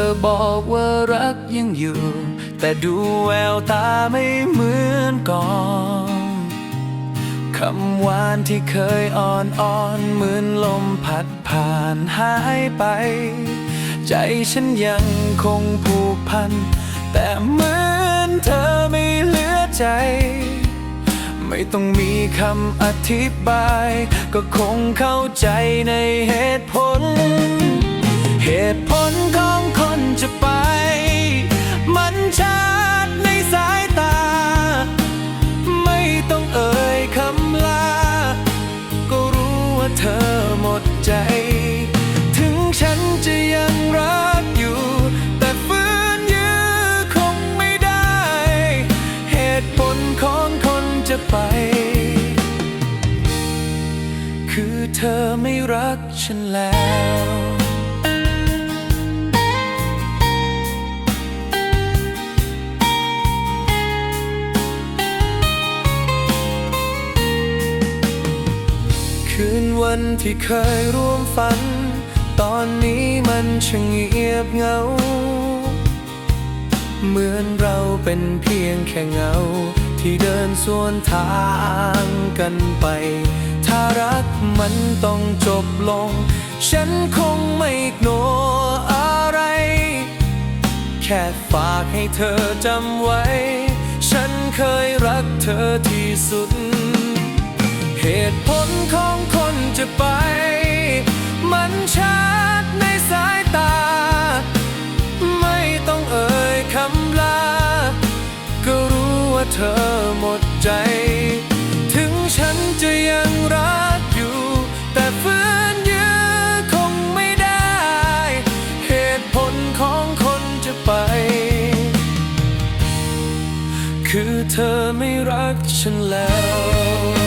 อบอกว่ารักยังอยู่ แต่ดูแววตาไม่เหมือนก่อนคำหวานที่เคยอ่อนอ่อนเหมือนลมพัดผ่านหายไป ใจฉันยังคงผูกพัน แต่เหมือนเธอไม่เหลือใจ ไม่ต้องมีคำอธิบาย ก็คงเข้าใจในเหตุผล เหตุผ ใจ ถึงฉันจะยังรักอยู่ แต่ฝืนยื้อคงไม่ได้ เหตุผลของคนจะไป คือเธอไม่รักฉันแล้ว วันที่เคยร่วมฝัน ตอนนี้มันช่างเงียบเหงา เหมือนเราเป็นเพียงแค่เงา ที่เดินสวนทางกันไป ถ้ารักมันต้องจบลง ฉันคงไม่โกรอะไร แค่ฝากให้เธอจำไว้ ฉันเคยรักเธอที่สุด จะไป มันชัดในสายตา ไม่ต้องเอ่ยคำลา ก็รู้ว่าเธอหมดใจ ถึงฉันจะยังรักอยู่ แต่ฟื้นยื้อคงไม่ได้ เหตุผลของคนจะไป คือเธอไม่รักฉันแล้ว